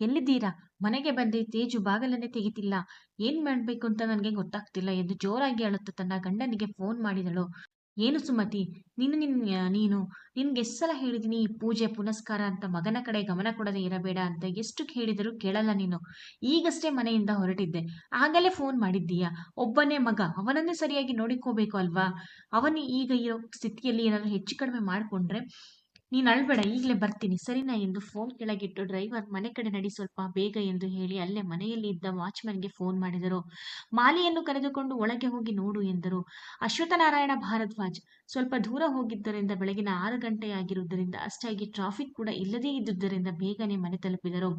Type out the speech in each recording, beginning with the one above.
ಎಲ್ಲಿದ್ದೀರಾ? ಮನೆಗೆ ಬಂದೆ, ತೇಜು ಬಾಗಲನ್ನೇ ತೆಗಿತಿಲ್ಲ. ಏನ್ ಮಾಡ್ಬೇಕು ಅಂತ ನನಗೆ ಗೊತ್ತಾಗ್ತಿಲ್ಲ. ಎಂದು ಜೋರಾಗಿ ಅಳುತ್ತಾ ತನ್ನ ಗಂಡನಿಗೆ ಫೋನ್ ಮಾಡಿದಳು. ಏನು ಸುಮತಿ? ನೀನು ನಿನ್, ನೀನು, ನಿನ್ಗೆ ಎಷ್ಟು ಸಲ ಹೇಳಿದೀನಿ ಪೂಜೆ, ಪುನಸ್ಕಾರ ಅಂತ ಮಗನ ಕಡೆ ಗಮನ ಕೊಡದೆ ಇರಬೇಡ ಅಂತ ಎಷ್ಟು ಹೇಳಿದರೂ ಕೇಳಲ್ಲ ನೀನು. ಈಗಷ್ಟೇ ಮನೆಯಿಂದ ಹೊರಟಿದ್ದೆ. ಆಗಲೇ ಫೋನ್ ಮಾಡಿದ್ದೀಯಾ? ಒಬ್ಬನೇ ಮಗ, ಅವನನ್ನೇ ಸರಿಯಾಗಿ ನೋಡಿಕೋಬೇಕು ಅಲ್ವಾ? ಅವನು ಈಗ ಇರೋ ಸ್ಥಿತಿಯಲ್ಲಿ ಏನಾದರೂ ಹೆಚ್ಚು ಕಡಿಮೆ ಮಾಡಿಕೊಂಡ್ರೆ ನೀನು ಅಳ್ಬೇಡ, ಈಗಲೇ ಬರ್ತೀನಿ. ಸರಿನಾ ಎಂದು ಫೋನ್ ಕೆಳಗಿಟ್ಟು ಡ್ರೈವರ್ ಮನೆ ಕಡೆ ನಡಿ ಸ್ವಲ್ಪ ಬೇಗ ಎಂದು ಹೇಳಿ ಅಲ್ಲೇ ಮನೆಯಲ್ಲಿ ಇದ್ದ ವಾಚ್ಮನ್ಗೆ ಫೋನ್ ಮಾಡಿದರು. ಮಾಲಿಯನ್ನು ಕರೆದುಕೊಂಡು ಒಳಗೆ ಹೋಗಿ ನೋಡು ಎಂದರು. ಅಶ್ವಥನಾರಾಯಣ ಭಾರದ್ವಾಜ್ ಸ್ವಲ್ಪ ದೂರ ಹೋಗಿದ್ದರಿಂದ ಬೆಳಗಿನ ಆರು ಗಂಟೆಯಾಗಿರುವುದರಿಂದ ಅಷ್ಟಾಗಿ ಟ್ರಾಫಿಕ್ ಕೂಡ ಇಲ್ಲದೇ ಇದ್ದುದರಿಂದ ಬೇಗನೆ ಮನೆ ತಲುಪಿದರು.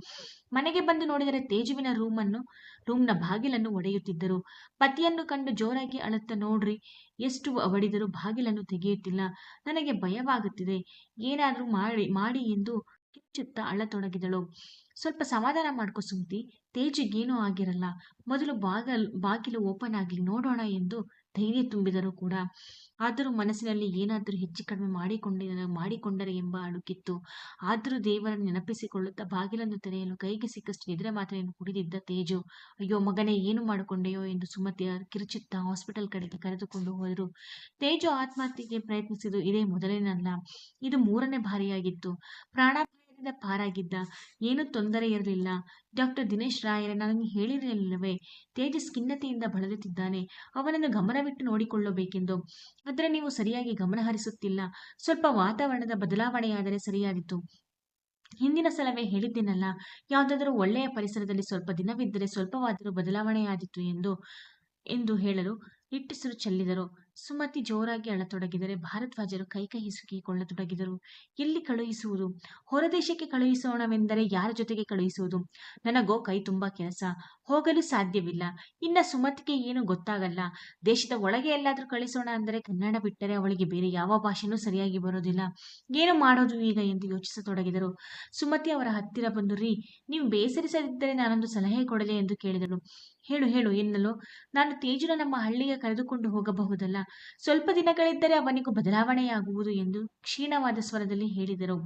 ಮನೆಗೆ ಬಂದು ನೋಡಿದರೆ ತೇಜುವಿನ ರೂಮನ್ನು ರೂಮ್ನ ಬಾಗಿಲನ್ನು ಒಡೆಯುತ್ತಿದ್ದರು. ಪತಿಯನ್ನು ಕಂಡು ಜೋರಾಗಿ ಅಳುತ್ತ, ನೋಡ್ರಿ ಎಷ್ಟು ಒಡೆದರೂ ಬಾಗಿಲನ್ನು ತೆಗೆಯುತ್ತಿಲ್ಲ. ನನಗೆ ಭಯವಾಗುತ್ತಿದೆ. ಏನಾದರೂ ಮಾಡಿ ಮಾಡಿ ಎಂದು ಕಿಚ್ಚುತ್ತಾ ಅಳತೊಡಗಿದಳು. ಸ್ವಲ್ಪ ಸಮಾಧಾನ ಮಾಡ್ಕೊ ಸುಮ್ತಿ. ತೇಜಿಗೇನೂ ಆಗಿರಲ್ಲ. ಮೊದಲು ಬಾಗಲ್, ಬಾಗಿಲು ಓಪನ್ ಆಗಲಿ ನೋಡೋಣ ಎಂದು ಧೈರ್ಯ ತುಂಬಿದರೂ ಕೂಡ ಆದರೂ ಮನಸ್ಸಿನಲ್ಲಿ ಏನಾದರೂ ಹೆಚ್ಚು ಕಡಿಮೆ ಮಾಡಿಕೊಂಡ ಮಾಡಿಕೊಂಡರೆ ಎಂಬ ಅಡುಕಿತ್ತು ಆದರೂ ದೇವರನ್ನು ನೆನಪಿಸಿಕೊಳ್ಳುತ್ತಾ ಬಾಗಿಲನ್ನು ತೆರೆಯಲು ಕೈಗೆ ಸಿಕ್ಕಷ್ಟು ನಿದ್ರೆ ಮಾತ್ರೆಯನ್ನು ಕುಡಿದಿದ್ದ ತೇಜು. ಅಯ್ಯೋ ಮಗನೇ, ಏನು ಮಾಡಿಕೊಂಡೆಯೋ ಎಂದು ಸುಮತಿಯ ಕಿರುಚುತ್ತಾ ಹಾಸ್ಪಿಟಲ್ ಕಡೆಗೆ ಕರೆದುಕೊಂಡು ಹೋದರು. ತೇಜು ಆತ್ಮಹತ್ಯೆಗೆ ಪ್ರಯತ್ನಿಸಿದ್ದು ಇದೇ ಮೊದಲೇನಲ್ಲ. ಇದು ಮೂರನೇ ಬಾರಿಯಾಗಿತ್ತು. ಪ್ರಾಣಾಪಾಯದಿಂದ ಪಾರಾಗಿದ್ದ ಏನೂ ತೊಂದರೆ ಇರಲಿಲ್ಲ. ಡಾಕ್ಟರ್ ದಿನೇಶ್ ರಾಯರೇ ನನಗೆ ಹೇಳಿರಲಿಲ್ಲವೇ? ತೇಜಸ್ ಖಿನ್ನತೆಯಿಂದ ಬಳಲುತ್ತಿದ್ದಾನೆ. ಅವನನ್ನು ಗಮನವಿಟ್ಟು ನೋಡಿಕೊಳ್ಳಬೇಕೆಂದು. ಆದರೆ ನೀವು ಸರಿಯಾಗಿ ಗಮನ ಹರಿಸುತ್ತಿಲ್ಲ. ಸ್ವಲ್ಪ ವಾತಾವರಣದ ಬದಲಾವಣೆಯಾದರೆ ಸರಿಯಾದಿತು ಹಿಂದಿನ ಸಲವೇ ಹೇಳಿದ್ದೇನಲ್ಲ, ಯಾವುದಾದರೂ ಒಳ್ಳೆಯ ಪರಿಸರದಲ್ಲಿ ಸ್ವಲ್ಪ ದಿನವಿದ್ದರೆ ಸ್ವಲ್ಪವಾದರೂ ಬದಲಾವಣೆಯಾದಿತ್ತು ಎಂದು ಎಂದು ಹೇಳಲು ನಿಟ್ಟುಸಿರು ಚೆಲ್ಲಿದರು. ಸುಮತಿ ಜೋರಾಗಿ ಅಳತೊಡಗಿದರೆ ಭಾರದ್ವಾಜರು ಕೈ ಕೈ ಹಿಸುಕಿಕೊಳ್ಳತೊಡಗಿದರು. ಎಲ್ಲಿ ಕಳುಹಿಸುವುದು? ಹೊರದೇಶಕ್ಕೆ ಕಳುಹಿಸೋಣವೆಂದರೆ ಯಾರ ಜೊತೆಗೆ ಕಳುಹಿಸುವುದು? ನನಗೋ ಕೈ ತುಂಬಾ ಕೆಲಸ. ಹೋಗಲು ಸಾಧ್ಯವಿಲ್ಲ. ಇನ್ನ ಸುಮತಿಗೆ ಏನು ಗೊತ್ತಾಗಲ್ಲ. ದೇಶದ ಒಳಗೆ ಎಲ್ಲಾದರೂ ಕಳಿಸೋಣ ಅಂದರೆ ಕನ್ನಡ ಬಿಟ್ಟರೆ ಅವಳಿಗೆ ಬೇರೆ ಯಾವ ಭಾಷೆನೂ ಸರಿಯಾಗಿ ಬರೋದಿಲ್ಲ. ಏನು ಮಾಡೋದು ಈಗ ಎಂದು ಯೋಚಿಸತೊಡಗಿದರು. ಸುಮತಿ ಅವರ ಹತ್ತಿರ ಬಂದು, ರೀ, ನೀವು ಬೇಸರಿಸದಿದ್ದರೆ ನಾನೊಂದು ಸಲಹೆ ಕೊಡಲಿ ಎಂದು ಕೇಳಿದಳು. ಹೇಳು ಹೇಳು, ಎನ್ನಲು. ನಾನು ತೇಜುನ ನಮ್ಮ ಹಳ್ಳಿಗೆ ಕರೆದುಕೊಂಡು ಹೋಗಬಹುದಲ್ಲ? ಸ್ವಲ್ಪ ದಿನಗಳಿದ್ದರೆ ಅವನಿಗೂ ಬದಲಾವಣೆಯಾಗುವುದು ಎಂದು ಕ್ಷೀಣವಾದ ಸ್ವರದಲ್ಲಿ ಹೇಳಿದರು.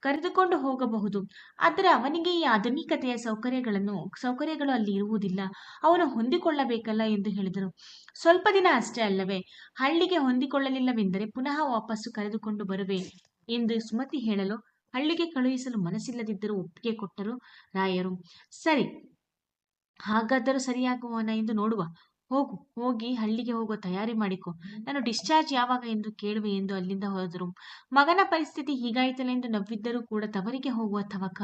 ಕರೆದುಕೊಂಡು ಹೋಗಬಹುದು, ಆದರೆ ಅವನಿಗೆ ಈ ಆಧುನಿಕತೆಯ ಸೌಕರ್ಯಗಳನ್ನು, ಸೌಕರ್ಯಗಳು ಅಲ್ಲಿ ಇರುವುದಿಲ್ಲ. ಅವನು ಹೊಂದಿಕೊಳ್ಳಬೇಕಲ್ಲ ಎಂದು ಹೇಳಿದರು. ಸ್ವಲ್ಪ ದಿನ ಅಷ್ಟೇ ಅಲ್ಲವೇ? ಹಳ್ಳಿಗೆ ಹೊಂದಿಕೊಳ್ಳಲಿಲ್ಲವೆಂದರೆ ಪುನಃ ವಾಪಸ್ಸು ಕರೆದುಕೊಂಡು ಬರುವೆ ಎಂದು ಸುಮತಿ ಹೇಳಲು ಹಳ್ಳಿಗೆ ಕಳುಹಿಸಲು ಮನಸ್ಸಿಲ್ಲದಿದ್ದರೂ ಒಪ್ಪಿಗೆ ಕೊಟ್ಟರು ರಾಯರು. ಸರಿ ಹಾಗಾದರೂ ಸರಿಯಾಗುವನ ಎಂದು ನೋಡುವ. ಹೋಗು ಹೋಗಿ ಹಳ್ಳಿಗೆ ಹೋಗುವ ತಯಾರಿ ಮಾಡಿಕೊ. ನಾನು ಡಿಸ್ಚಾರ್ಜ್ ಯಾವಾಗ ಎಂದು ಕೇಳುವೆ ಎಂದು ಅಲ್ಲಿಂದ ಹೋದರು ಮಗನ ಪರಿಸ್ಥಿತಿ ಹೀಗಾಯಿತಲೆಂದು ಎಂದು ನವ್ವಿದ್ದರೂ ಕೂಡ ತವರಿಗೆ ಹೋಗುವ ತವಕ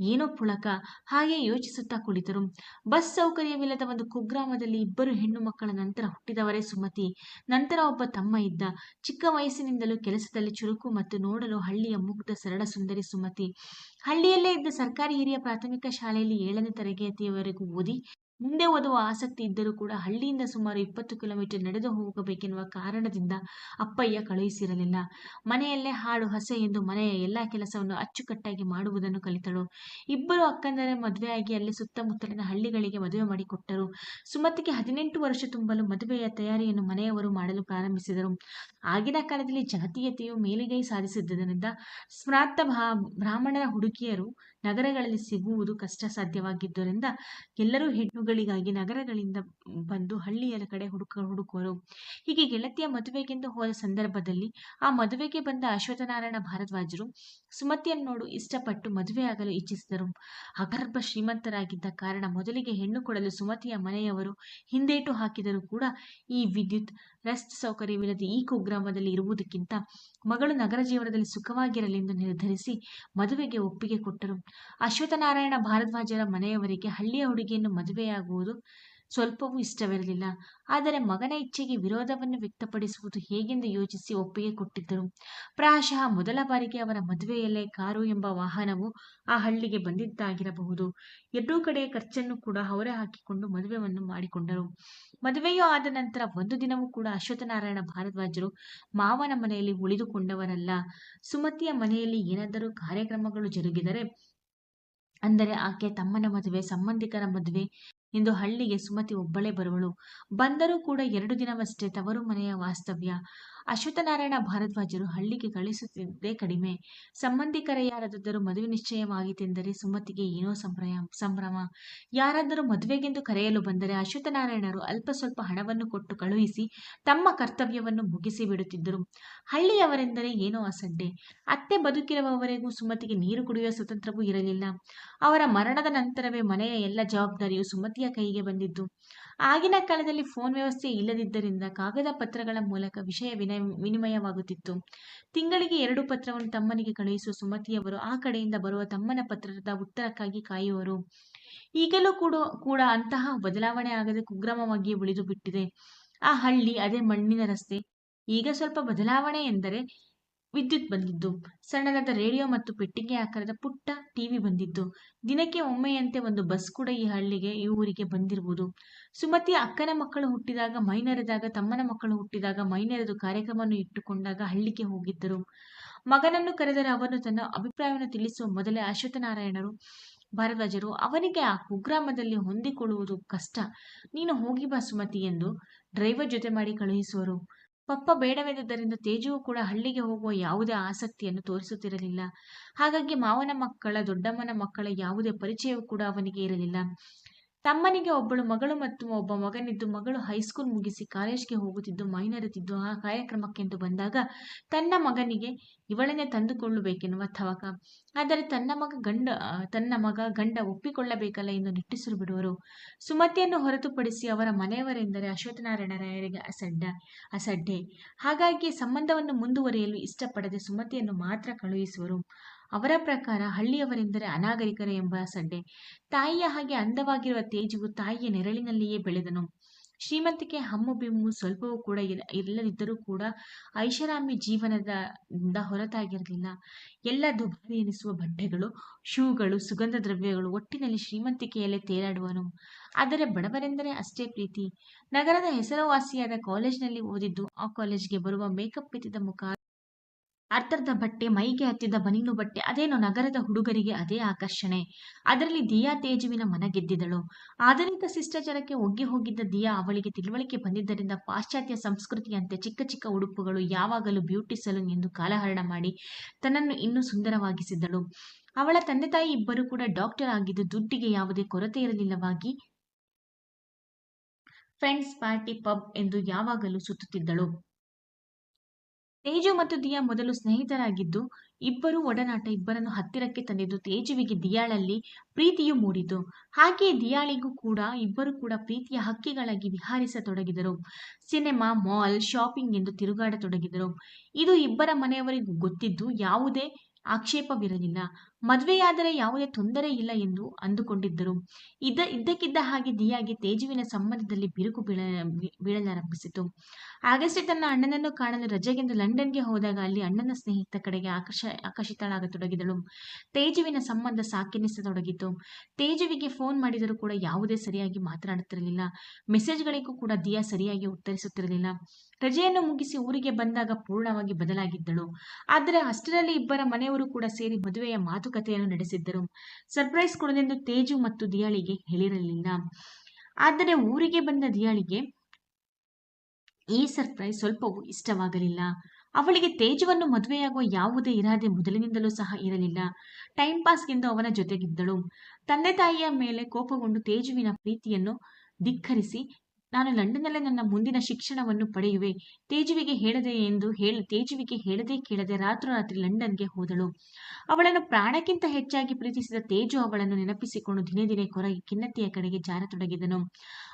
ಏನೋ ಪುಳಕ ಹಾಗೆ ಯೋಚಿಸುತ್ತಾ ಕುಳಿತರು. ಬಸ್ ಸೌಕರ್ಯವಿಲ್ಲದ ಒಂದು ಕುಗ್ರಾಮದಲ್ಲಿ ಇಬ್ಬರು ಹೆಣ್ಣು ಮಕ್ಕಳ ನಂತರ ಹುಟ್ಟಿದವರೇ ಸುಮತಿ. ನಂತರ ಒಬ್ಬ ತಮ್ಮ ಇದ್ದ. ಚಿಕ್ಕ ವಯಸ್ಸಿನಿಂದಲೂ ಕೆಲಸದಲ್ಲಿ ಚುರುಕು ಮತ್ತು ನೋಡಲು ಹಳ್ಳಿಯ ಮುಗ್ಧ ಸರಳ ಸುಂದರಿ ಸುಮತಿ. ಹಳ್ಳಿಯಲ್ಲೇ ಇದ್ದ ಸರ್ಕಾರಿ ಹಿರಿಯ ಪ್ರಾಥಮಿಕ ಶಾಲೆಯಲ್ಲಿ ಏಳನೇ ತರಗತಿಯವರೆಗೂ ಓದಿ ಮುಂದೆ ಓದುವ ಆಸಕ್ತಿ ಇದ್ದರೂ ಕೂಡ ಹಳ್ಳಿಯಿಂದ ಸುಮಾರು ಇಪ್ಪತ್ತು ಕಿಲೋಮೀಟರ್ ನಡೆದು ಹೋಗಬೇಕೆನ್ನುವ ಕಾರಣದಿಂದ ಅಪ್ಪಯ್ಯ ಕಳುಹಿಸಿರಲಿಲ್ಲ. ಮನೆಯಲ್ಲೇ ಹಾಡು ಹಸೆ ಎಂದು ಮನೆಯ ಎಲ್ಲ ಕೆಲಸವನ್ನು ಅಚ್ಚುಕಟ್ಟಾಗಿ ಮಾಡುವುದನ್ನು ಕಲಿತಳು. ಇಬ್ಬರು ಅಕ್ಕಂದರೆ ಮದುವೆಯಾಗಿ ಅಲ್ಲಿ ಸುತ್ತಮುತ್ತಲಿನ ಹಳ್ಳಿಗಳಿಗೆ ಮದುವೆ ಮಾಡಿಕೊಟ್ಟರು. ಸುಮತಿಗೆ ಹದಿನೆಂಟು ವರ್ಷ ತುಂಬಲು ಮದುವೆಯ ತಯಾರಿಯನ್ನು ಮನೆಯವರು ಮಾಡಲು ಪ್ರಾರಂಭಿಸಿದರು. ಆಗಿನ ಕಾಲದಲ್ಲಿ ಜಾತೀಯತೆಯು ಮೇಲುಗೈ ಸಾಧಿಸಿದ್ದರಿಂದ ಸ್ಮಾರ್ಥ ಬ್ರಾಹ್ಮಣರ ಹುಡುಗಿಯರು ನಗರಗಳಲ್ಲಿ ಸಿಗುವುದು ಕಷ್ಟ ಸಾಧ್ಯವಾಗಿದ್ದರಿಂದ ಎಲ್ಲರೂ ಹೆಣ್ಣುಗಳಿಗಾಗಿ ನಗರಗಳಿಂದ ಬಂದು ಹಳ್ಳಿಯ ಕಡೆ ಹುಡುಕ ಹುಡುಕುವರು. ಹೀಗೆ ಗೆಳತಿಯ ಮದುವೆಗೆಂದು ಹೋದ ಸಂದರ್ಭದಲ್ಲಿ ಆ ಮದುವೆಗೆ ಬಂದ ಅಶ್ವಥನಾರಾಯಣ ಭಾರದ್ವಾಜರು ಸುಮತಿಯನ್ನು ನೋಡು ಇಷ್ಟಪಟ್ಟು ಮದುವೆಯಾಗಲು ಇಚ್ಛಿಸಿದರು. ಅಗರ್ಭ ಶ್ರೀಮಂತರಾಗಿದ್ದ ಕಾರಣ ಮೊದಲಿಗೆ ಹೆಣ್ಣು ಕೊಡಲು ಸುಮತಿಯ ಮನೆಯವರು ಹಿಂದೇಟು ಹಾಕಿದರೂ ಕೂಡ ಈ ವಿದ್ಯುತ್, ರಸ್ತೆ ಸೌಕರ್ಯವಿಲ್ಲದೆ ಈ ಕುಗ್ರಾಮದಲ್ಲಿ ಇರುವುದಕ್ಕಿಂತ ಮಗಳು ನಗರ ಜೀವನದಲ್ಲಿ ಸುಖವಾಗಿರಲೆಂದು ನಿರ್ಧರಿಸಿ ಮದುವೆಗೆ ಒಪ್ಪಿಗೆ ಕೊಟ್ಟರು. ಅಶ್ವತ್ಥನಾರಾಯಣ ಭಾರದ್ವಾಜರ ಮನೆಯವರಿಗೆ ಹಳ್ಳಿಯ ಹುಡುಗಿಯನ್ನು ಮದುವೆಯಾಗುವುದು ಸ್ವಲ್ಪವೂ ಇಷ್ಟವಿರಲಿಲ್ಲ. ಆದರೆ ಮಗನ ಇಚ್ಛೆಗೆ ವಿರೋಧವನ್ನು ವ್ಯಕ್ತಪಡಿಸುವುದು ಹೇಗೆಂದು ಯೋಚಿಸಿ ಒಪ್ಪಿಗೆ ಕೊಟ್ಟಿದ್ದರು. ಪ್ರಾಯಶಃ ಮೊದಲ ಬಾರಿಗೆ ಅವರ ಮದುವೆಯಲ್ಲೇ ಕಾರು ಎಂಬ ವಾಹನವು ಆ ಹಳ್ಳಿಗೆ ಬಂದಿದ್ದಾಗಿರಬಹುದು. ಎರಡೂ ಕಡೆಯ ಖರ್ಚನ್ನು ಕೂಡ ಅವರೇ ಹಾಕಿಕೊಂಡು ಮದುವೆಯನ್ನು ಮಾಡಿಕೊಂಡರು. ಮದುವೆಯೂ ಆದ ನಂತರ ಒಂದು ದಿನವೂ ಕೂಡ ಅಶ್ವತ್ಥನಾರಾಯಣ ಭಾರದ್ವಾಜರು ಮಾವನ ಮನೆಯಲ್ಲಿ ಉಳಿದುಕೊಂಡವರಲ್ಲ. ಸುಮತಿಯ ಮನೆಯಲ್ಲಿ ಏನಾದರೂ ಕಾರ್ಯಕ್ರಮಗಳು ಜರುಗಿದರೆ ಅಂದರೆ ಆಕೆ ತಮ್ಮನ ಮದುವೆ, ಸಂಬಂಧಿಕರ ಮದುವೆ ಎಂದು ಹಳ್ಳಿಗೆ ಸುಮತಿ ಒಬ್ಬಳೇ ಬರುವಳು. ಬಂದರೂ ಕೂಡ ಎರಡು ದಿನವಷ್ಟೇ ತವರು ಮನೆಯ ವಾಸ್ತವ್ಯ. ಅಶ್ವತ್ಥನಾರಾಯಣ ಭಾರದ್ವಾಜರು ಹಳ್ಳಿಗೆ ಕಳಿಸುತ್ತಿದ್ದೇ ಕಡಿಮೆ. ಸಂಬಂಧಿಕರ ಯಾರಾದರೂ ಮದುವೆ ನಿಶ್ಚಯವಾಗಿತ್ತೆಂದರೆ ಸುಮತಿಗೆ ಏನೋ ಸಂಭ್ರಮ ಸಂಭ್ರಮ. ಯಾರಾದರೂ ಮದುವೆಗೆಂದು ಕರೆಯಲು ಬಂದರೆ ಅಶ್ವತ್ಥನಾರಾಯಣರು ಅಲ್ಪ ಸ್ವಲ್ಪ ಹಣವನ್ನು ಕೊಟ್ಟು ಕಳುಹಿಸಿ ತಮ್ಮ ಕರ್ತವ್ಯವನ್ನು ಮುಗಿಸಿ ಬಿಡುತ್ತಿದ್ದರು. ಹಳ್ಳಿಯವರೆಂದರೆ ಏನೋ ಅಸಡ್ಡೆ. ಅತ್ತೆ ಬದುಕಿರುವವರೆಗೂ ಸುಮತಿಗೆ ನೀರು ಕುಡಿಯುವ ಸ್ವತಂತ್ರವೂ ಇರಲಿಲ್ಲ. ಅವರ ಮರಣದ ನಂತರವೇ ಮನೆಯ ಎಲ್ಲ ಜವಾಬ್ದಾರಿಯು ಸುಮತಿಯ ಕೈಗೆ ಬಂದಿದ್ದು. ಆಗಿನ ಕಾಲದಲ್ಲಿ ಫೋನ್ ವ್ಯವಸ್ಥೆ ಇಲ್ಲದಿದ್ದರಿಂದ ಕಾಗದ ಪತ್ರಗಳ ಮೂಲಕ ವಿಷಯ ವಿನಯ ವಿನಿಮಯವಾಗುತ್ತಿತ್ತು. ತಿಂಗಳಿಗೆ ಎರಡು ಪತ್ರವನ್ನು ತಮ್ಮನಿಗೆ ಕಳುಹಿಸುವ ಸುಮತಿಯವರು ಆ ಕಡೆಯಿಂದ ಬರುವ ತಮ್ಮನ ಪತ್ರದ ಉತ್ತರಕ್ಕಾಗಿ ಕಾಯುವರು. ಈಗಲೂ ಕೂಡ ಕೂಡ ಅಂತಹ ಬದಲಾವಣೆ ಆಗದೆ ಕುಗ್ರಾಮವಾಗಿಯೇ ಉಳಿದು ಬಿಟ್ಟಿದೆ ಆ ಹಳ್ಳಿ, ಅದೇ ಮಣ್ಣಿನ ರಸ್ತೆ. ಈಗ ಸ್ವಲ್ಪ ಬದಲಾವಣೆ ಎಂದರೆ ವಿದ್ಯುತ್ ಬಂದಿದ್ದು. ಸಣ್ಣದಾದ ರೇಡಿಯೋ ಮತ್ತು ಪೆಟ್ಟಿಗೆ ಆಕಾರದ ಪುಟ್ಟ ಟಿವಿ ಬಂದಿದ್ದು. ದಿನಕ್ಕೆ ಒಮ್ಮೆಯಂತೆ ಒಂದು ಬಸ್ ಕೂಡ ಈ ಹಳ್ಳಿಗೆ, ಈ ಊರಿಗೆ ಬಂದಿರುವುದು. ಸುಮತಿಯ ಅಕ್ಕನ ಮಕ್ಕಳು ಹುಟ್ಟಿದಾಗ, ಮೈನರೆದಾಗ, ತಮ್ಮನ ಮಕ್ಕಳು ಹುಟ್ಟಿದಾಗ, ಮೈನರೆದು ಕಾರ್ಯಕ್ರಮವನ್ನು ಇಟ್ಟುಕೊಂಡಾಗ ಹಳ್ಳಿಗೆ ಹೋಗಿದ್ದರು. ಮಗನನ್ನು ಕರೆದರೆ ಅವನು ತನ್ನ ಅಭಿಪ್ರಾಯವನ್ನು ತಿಳಿಸುವ ಮೊದಲೇ ಅಶ್ವತ್ಥನಾರಾಯಣರು, ಭಾರದ್ವಾಜರು, ಅವನಿಗೆ ಆ ಕುಗ್ರಾಮದಲ್ಲಿ ಹೊಂದಿಕೊಳ್ಳುವುದು ಕಷ್ಟ. ನೀನು ಹೋಗಿ ಬಾ ಸುಮತಿ ಎಂದು ಡ್ರೈವರ್ ಜೊತೆ ಮಾಡಿ ಕಳುಹಿಸುವರು. ಪಪ್ಪ ಬೇಡವೆಂದುದರಿಂದ ತೇಜುವು ಕೂಡ ಹಳ್ಳಿಗೆ ಹೋಗುವ ಯಾವುದೇ ಆಸಕ್ತಿಯನ್ನು ತೋರಿಸುತ್ತಿರಲಿಲ್ಲ. ಹಾಗಾಗಿ ಮಾವನ ಮಕ್ಕಳ, ದೊಡ್ಡಮ್ಮನ ಮಕ್ಕಳ ಯಾವುದೇ ಪರಿಚಯವೂ ಕೂಡ ಅವನಿಗೆ ಇರಲಿಲ್ಲ. ತಮ್ಮನಿಗೆ ಒಬ್ಬಳು ಮಗಳು ಮತ್ತು ಒಬ್ಬ ಮಗನಿದ್ದು ಮಗಳು ಹೈಸ್ಕೂಲ್ ಮುಗಿಸಿ ಕಾಲೇಜ್ಗೆ ಹೋಗುತ್ತಿದ್ದು ಮೈನರೆತಿದ್ದು ಆ ಕಾರ್ಯಕ್ರಮಕ್ಕೆಂದು ಬಂದಾಗ ತನ್ನ ಮಗನಿಗೆ ಇವಳನ್ನೇ ತಂದುಕೊಳ್ಳಬೇಕೆನ್ನುವ ತವಕ ಆದರೆ ತನ್ನ ಮಗ ಗಂಡ ತನ್ನ ಮಗ ಗಂಡ ಒಪ್ಪಿಕೊಳ್ಳಬೇಕಲ್ಲ ಎಂದು ನಿಟ್ಟಿಸಲು ಬಿಡುವರು. ಸುಮತಿಯನ್ನು ಹೊರತುಪಡಿಸಿ ಅವರ ಮನೆಯವರೆಂದರೆ ಅಶ್ವತ್ಥನಾರಾಯಣರಾಯರಿಗೆ ಅಸಡ್ಡ, ಅಸಡ್ಡೆ. ಹಾಗಾಗಿ ಸಂಬಂಧವನ್ನು ಮುಂದುವರಿಯಲು ಇಷ್ಟಪಡದೆ ಸುಮತಿಯನ್ನು ಮಾತ್ರ ಕಳುಹಿಸುವರು. ಅವರ ಪ್ರಕಾರ ಹಳ್ಳಿಯವರೆಂದರೆ ಅನಾಗರಿಕರು ಎಂಬ ಸಂಡೆ. ತಾಯಿಯ ಹಾಗೆ ಅಂದವಾಗಿರುವ ತೇಜುವು ತಾಯಿಯ ನೆರಳಿನಲ್ಲಿಯೇ ಬೆಳೆದನು. ಶ್ರೀಮಂತಿಕೆ ಹಮ್ಮು ಬಿಮ್ಮು ಸ್ವಲ್ಪವೂ ಕೂಡ ಇಲ್ಲದಿದ್ದರೂ ಕೂಡ ಐಷಾರಾಮಿ ಜೀವನದ ಹೊರತಾಗಿರಲಿಲ್ಲ. ಎಲ್ಲ ದುಬಾರಿ ಎನಿಸುವ ಬಟ್ಟೆಗಳು, ಶೂಗಳು, ಸುಗಂಧ ದ್ರವ್ಯಗಳು ಒಟ್ಟಿನಲ್ಲಿ ಶ್ರೀಮಂತಿಕೆಯಲ್ಲೇ ತೇಲಾಡುವನು. ಆದರೆ ಬಡವರೆಂದರೆ ಅಷ್ಟೇ ಪ್ರೀತಿ. ನಗರದ ಹೆಸರುವಾಸಿಯಾದ ಕಾಲೇಜಿನಲ್ಲಿ ಓದಿದ್ದು ಆ ಕಾಲೇಜ್ಗೆ ಬರುವ ಮೇಕಪ್ ಬಿತ್ತಿದ ಮುಖ ಅರ್ಥರ್ಧ ಬಟ್ಟೆ, ಮೈಗೆ ಹತ್ತಿದ ಬನೀನು ಬಟ್ಟೆ, ಅದೇನೋ ನಗರದ ಹುಡುಗರಿಗೆ ಅದೇ ಆಕರ್ಷಣೆ. ಅದರಲ್ಲಿ ದಿಯಾ ತೇಜುವಿನ ಮನ ಗೆದ್ದಿದಳು. ಆಧುನಿಕ ಶಿಷ್ಟಾಚಾರಕ್ಕೆ ಒಗ್ಗಿ ಹೋಗಿದ್ದ ದಿಯಾ ಅವಳಿಗೆ ತಿಳುವಳಿಕೆ ಬಂದಿದ್ದರಿಂದ ಪಾಶ್ಚಾತ್ಯ ಸಂಸ್ಕೃತಿಯಂತೆ ಚಿಕ್ಕ ಚಿಕ್ಕ ಉಡುಪುಗಳು ಯಾವಾಗಲೂ ಬ್ಯೂಟಿ ಸಲೂನ್ ಎಂದು ಕಾಲಹರಣ ಮಾಡಿ ತನ್ನನ್ನು ಇನ್ನೂ ಸುಂದರವಾಗಿಸಿದ್ದಳು ಅವಳ ತಂದೆ ತಾಯಿ ಇಬ್ಬರು ಕೂಡ ಡಾಕ್ಟರ್ ಆಗಿದ್ದು ದುಡ್ಡಿಗೆ ಯಾವುದೇ ಕೊರತೆ ಇರಲಿಲ್ಲವಾಗಿ ಫ್ರೆಂಡ್ಸ್ ಪಾರ್ಟಿ ಪಬ್ ಎಂದು ಯಾವಾಗಲೂ ಸುತ್ತುತ್ತಿದ್ದಳು. ತೇಜು ಮತ್ತು ದಿಯಾ ಮೊದಲು ಸ್ನೇಹಿತರಾಗಿದ್ದು, ಇಬ್ಬರು ಒಡನಾಟ ಇಬ್ಬರನ್ನು ಹತ್ತಿರಕ್ಕೆ ತಂದಿದ್ದು ತೇಜುವಿಗೆ ದಿಯಾಳಲ್ಲಿ ಪ್ರೀತಿಯು ಮೂಡಿತು. ಹಾಗೆಯೇ ದಿಯಾಳಿಗೂ ಕೂಡ, ಇಬ್ಬರು ಕೂಡ ಪ್ರೀತಿಯ ಹಕ್ಕಿಗಳಾಗಿ ವಿಹಾರಿಸತೊಡಗಿದರು. ಸಿನಿಮಾ, ಮಾಲ್, ಶಾಪಿಂಗ್ ಎಂದು ತಿರುಗಾಡತೊಡಗಿದರು. ಇದು ಇಬ್ಬರ ಮನೆಯವರಿಗೂ ಗೊತ್ತಿದ್ದು, ಯಾವುದೇ ಆಕ್ಷೇಪವಿರಲಿಲ್ಲ. ಮದುವೆಯಾದರೆ ಯಾವುದೇ ತೊಂದರೆ ಇಲ್ಲ ಎಂದು ಅಂದುಕೊಂಡಿದ್ದರು. ಇದ್ದ ಇದ್ದಕ್ಕಿದ್ದ ಹಾಗೆ ದಿಯಾಗೆ ತೇಜುವಿನ ಸಂಬಂಧದಲ್ಲಿ ಬಿರುಕು ಬೀಳ ಬೀಳಲಾರಂಭಿಸಿತು. ಆಗಸ್ಟ್ ತನ್ನ ಅಣ್ಣನನ್ನು ಕಾಣಲು ರಜೆಗೆಂದು ಲಂಡನ್ಗೆ ಹೋದಾಗ ಅಲ್ಲಿ ಅಣ್ಣನ ಸ್ನೇಹಿತ ಕಡೆಗೆ ಆಕರ್ಷ, ಆಕರ್ಷಿತಳಾಗತೊಡಗಿದಳು. ತೇಜುವಿನ ಸಂಬಂಧ ಸಾಕೆನಿಸತೊಡಗಿತು. ತೇಜುವಿಗೆ ಫೋನ್ ಮಾಡಿದರೂ ಕೂಡ ಯಾವುದೇ ಸರಿಯಾಗಿ ಮಾತನಾಡುತ್ತಿರಲಿಲ್ಲ. ಮೆಸೇಜ್ಗಳಿಗೂ ಕೂಡ ದಿಯಾ ಸರಿಯಾಗಿ ಉತ್ತರಿಸುತ್ತಿರಲಿಲ್ಲ. ರಜೆಯನ್ನು ಮುಗಿಸಿ ಊರಿಗೆ ಬಂದಾಗ ಪೂರ್ಣವಾಗಿ ಬದಲಾಗಿದ್ದಳು. ಆದರೆ ಅಷ್ಟರಲ್ಲಿ ಇಬ್ಬರ ಮನೆಯವರು ಕೂಡ ಸೇರಿ ಮದುವೆಯ ಮಾತುಕತೆಯನ್ನು ನಡೆಸಿದ್ದರು. ಸರ್ಪ್ರೈಸ್ ಕೊಡಲೆಂದು ತೇಜು ಮತ್ತು ದಿಯಾಳಿಗೆ ಹೇಳಿರಲಿಲ್ಲ. ಆದರೆ ಊರಿಗೆ ಬಂದ ದಿಯಾಳಿಗೆ ಈ ಸರ್ಪ್ರೈಸ್ ಸ್ವಲ್ಪವೂ ಇಷ್ಟವಾಗಲಿಲ್ಲ. ಅವಳಿಗೆ ತೇಜವನ್ನು ಮದುವೆಯಾಗುವ ಯಾವುದೇ ಇರಾದೆ ಮೊದಲಿನಿಂದಲೂ ಸಹ ಇರಲಿಲ್ಲ. ಟೈಮ್ ಪಾಸ್ಗೆಂದು ಅವನ ಜೊತೆಗಿದ್ದಳು. ತಂದೆ ತಾಯಿಯ ಮೇಲೆ ಕೋಪಗೊಂಡು ತೇಜುವಿನ ಪ್ರೀತಿಯನ್ನು ಧಿಕ್ಕರಿಸಿ ನಾನು ಲಂಡನ್ನಲ್ಲೇ ನನ್ನ ಮುಂದಿನ ಶಿಕ್ಷಣವನ್ನು ಪಡೆಯುವೆ. ತೇಜುವಿಗೆ ಹೇಳದೆ ಎಂದು ಹೇಳ, ತೇಜುವಿಗೆ ಹೇಳದೆ ಕೇಳದೆ ರಾತ್ರೋರಾತ್ರಿ ಲಂಡನ್ಗೆ ಹೋದಳು. ಅವಳನ್ನು ಪ್ರಾಣಕ್ಕಿಂತ ಹೆಚ್ಚಾಗಿ ಪ್ರೀತಿಸಿದ ತೇಜು ಅವಳನ್ನು ನೆನಪಿಸಿಕೊಂಡು ದಿನೇ ದಿನೇ ಕೊರಗಿ ಖಿನ್ನತೆಯ ಕಡೆಗೆ ಜಾರತೊಡಗಿದನು.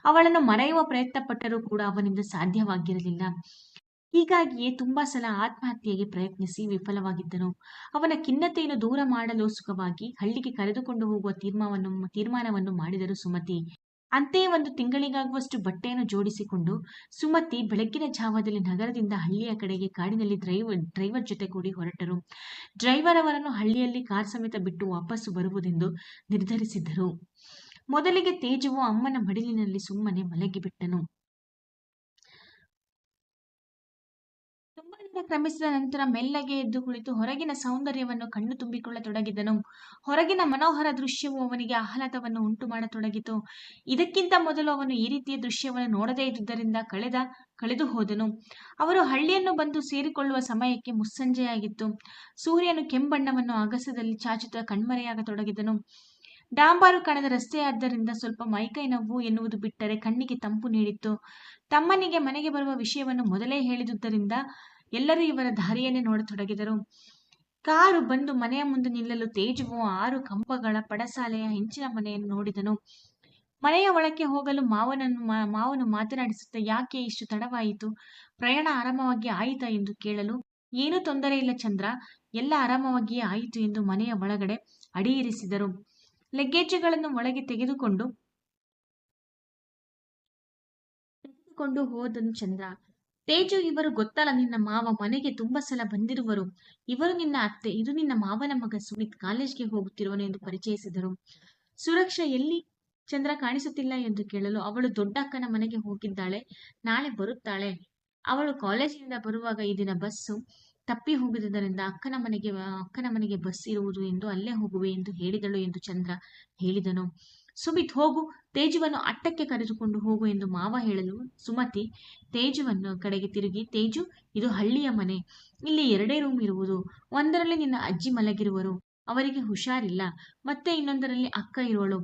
ಅವಳನ್ನು ಮರೆಯುವ ಪ್ರಯತ್ನ ಪಟ್ಟರೂ ಕೂಡ ಅವನಿಂದ ಸಾಧ್ಯವಾಗಿರಲಿಲ್ಲ. ಹೀಗಾಗಿಯೇ ತುಂಬಾ ಸಲ ಆತ್ಮಹತ್ಯೆಗೆ ಪ್ರಯತ್ನಿಸಿ ವಿಫಲವಾಗಿದ್ದನು. ಅವನ ಖಿನ್ನತೆಯನ್ನು ದೂರ ಮಾಡಲು ಸುಖವಾಗಿ ಹಳ್ಳಿಗೆ ಕರೆದುಕೊಂಡು ಹೋಗುವ ತೀರ್ಮಾನವನ್ನು ತೀರ್ಮಾನವನ್ನು ಮಾಡಿದರು ಸುಮತಿ. ಅಂತೆಯೇ ಒಂದು ತಿಂಗಳಿಗಾಗುವಷ್ಟು ಬಟ್ಟೆಯನ್ನು ಜೋಡಿಸಿಕೊಂಡು ಸುಮತಿ ಬೆಳಗ್ಗಿನ ಜಾವದಲ್ಲಿ ನಗರದಿಂದ ಹಳ್ಳಿಯ ಕಡೆಗೆ ಕಾಡಿನಲ್ಲಿ ಡ್ರೈವರ್ ಡ್ರೈವರ್ ಜೊತೆ ಕೂಡಿ ಹೊರಟರು. ಡ್ರೈವರ್ ಅವರನ್ನು ಹಳ್ಳಿಯಲ್ಲಿ ಕಾರ್ ಸಮೇತ ಬಿಟ್ಟು ವಾಪಸ್ಸು ಬರುವುದೆಂದು ನಿರ್ಧರಿಸಿದ್ದರು. ಮೊದಲಿಗೆ ತೇಜುವು ಅಮ್ಮನ ಮಡಿಲಿನಲ್ಲಿ ಸುಮ್ಮನೆ ಮಲಗಿಬಿಟ್ಟನು. ತುಂಬಾ ಕ್ರಮಿಸಿದ ನಂತರ ಮೆಲ್ಲಗೆ ಎದ್ದು ಕುಳಿತು ಹೊರಗಿನ ಸೌಂದರ್ಯವನ್ನು ಕಣ್ಣು ತುಂಬಿಕೊಳ್ಳತೊಡಗಿದನು. ಹೊರಗಿನ ಮನೋಹರ ದೃಶ್ಯವು ಅವನಿಗೆ ಆಹ್ಲಾದವನ್ನು ಉಂಟು ಮಾಡತೊಡಗಿತು ಇದಕ್ಕಿಂತ ಮೊದಲು ಅವನು ಈ ರೀತಿಯ ದೃಶ್ಯವನ್ನು ನೋಡದೇ ಇದ್ದುದರಿಂದ ಕಳೆದ, ಕಳೆದು ಹೋದನು. ಅವರು ಹಳ್ಳಿಯನ್ನು ಬಂದು ಸೇರಿಕೊಳ್ಳುವ ಸಮಯಕ್ಕೆ ಮುಸ್ಸಂಜೆಯಾಗಿತ್ತು. ಸೂರ್ಯನು ಕೆಂಬಣ್ಣವನ್ನು ಅಗಸದಲ್ಲಿ ಚಾಚುತ್ತಾ ಕಣ್ಮರೆಯಾಗತೊಡಗಿದನು. ಡಾಂಬಾರು ಕಣದ ರಸ್ತೆಯಾದ್ದರಿಂದ ಸ್ವಲ್ಪ ಮೈಕೈ ನೋವು ಎನ್ನುವುದು ಬಿಟ್ಟರೆ ಕಣ್ಣಿಗೆ ತಂಪು ನೀಡಿತ್ತು. ತಮ್ಮನಿಗೆ ಮನೆಗೆ ಬರುವ ವಿಷಯವನ್ನು ಮೊದಲೇ ಹೇಳಿದುದರಿಂದ ಎಲ್ಲರೂ ಇವರ ದಾರಿಯನ್ನೇ ನೋಡತೊಡಗಿದರು. ಕಾರು ಬಂದು ಮನೆಯ ಮುಂದೆ ನಿಲ್ಲಲು ತೇಜುವು ಆರು ಕಂಪಗಳ ಪಡಸಾಲೆಯ ಹೆಂಚಿನ ಮನೆಯನ್ನು ನೋಡಿದನು. ಮನೆಯ ಒಳಕ್ಕೆ ಹೋಗಲು ಮಾವನನ್ನು ಮಾವನು ಮಾತನಾಡಿಸುತ್ತಾ, ಯಾಕೆ ಇಷ್ಟು ತಡವಾಯಿತು? ಪ್ರಯಾಣ ಆರಾಮವಾಗಿ ಆಯಿತಾ ಎಂದು ಕೇಳಲು? ಏನೂ ತೊಂದರೆ ಇಲ್ಲ ಚಂದ್ರ. ಎಲ್ಲ ಆರಾಮವಾಗಿಯೇ ಆಯಿತು ಎಂದು ಮನೆಯ ಒಳಗಡೆ ಅಡಿಯಿರಿಸಿದರು. ಲಗೇಜುಗಳನ್ನು ಒಳಗೆ ತೆಗೆದುಕೊಂಡು ತೆಗೆದುಕೊಂಡು ಹೋದನು ಚಂದ್ರ. ತೇಜು ಇವರು ಗೊತ್ತಲ್ಲ, ನಿನ್ನ ಮಾವ ಮನೆಗೆ ತುಂಬಾ ಸಲ ಬಂದಿರುವರು. ಇವರು ನಿನ್ನ ಅತ್ತೆ, ಇದು ನಿನ್ನ ಮಾವನ ಮಗ ಸುಮಿತ್ ಕಾಲೇಜ್ಗೆ ಹೋಗುತ್ತಿರುವನು ಎಂದು ಪರಿಚಯಿಸಿದರು. ಸುರಕ್ಷಾ ಎಲ್ಲಿ ಚಂದ್ರ ಕಾಣಿಸುತ್ತಿಲ್ಲ ಎಂದು ಕೇಳಲು ಅವಳು ದೊಡ್ಡಕ್ಕನ ಮನೆಗೆ ಹೋಗಿದ್ದಾಳೆ. ನಾಳೆ ಬರುತ್ತಾಳೆ. ಅವಳು ಕಾಲೇಜಿನಿಂದ ಬರುವಾಗ ಈ ದಿನ ಬಸ್ಸು ತಪ್ಪಿ ಹೋಗಿದ್ದರಿಂದ ಅಕ್ಕನ ಮನೆಗೆ ಅಕ್ಕನ ಮನೆಗೆ ಬಸ್ ಇರುವುದು ಎಂದು ಅಲ್ಲೇ ಹೋಗುವೆ ಎಂದು ಹೇಳಿದಳು ಎಂದು ಚಂದ್ರ ಹೇಳಿದನು. ಸುಮಿತ್ ಹೋಗು, ತೇಜುವನ್ನು ಅಟ್ಟಕ್ಕೆ ಕರೆದುಕೊಂಡು ಹೋಗು ಎಂದು ಮಾವ ಹೇಳಲು ಸುಮತಿ ತೇಜುವನ್ನು ಕಡೆಗೆ ತಿರುಗಿ, ತೇಜು, ಇದು ಹಳ್ಳಿಯ ಮನೆ. ಇಲ್ಲಿ ಎರಡೇ ರೂಮ್ ಇರುವುದು. ಒಂದರಲ್ಲಿ ನಿನ್ನ ಅಜ್ಜಿ ಮಲಗಿರುವರು. ಅವರಿಗೆ ಹುಷಾರಿಲ್ಲ. ಮತ್ತೆ ಇನ್ನೊಂದರಲ್ಲಿ ಅಕ್ಕ ಇರುವಳು.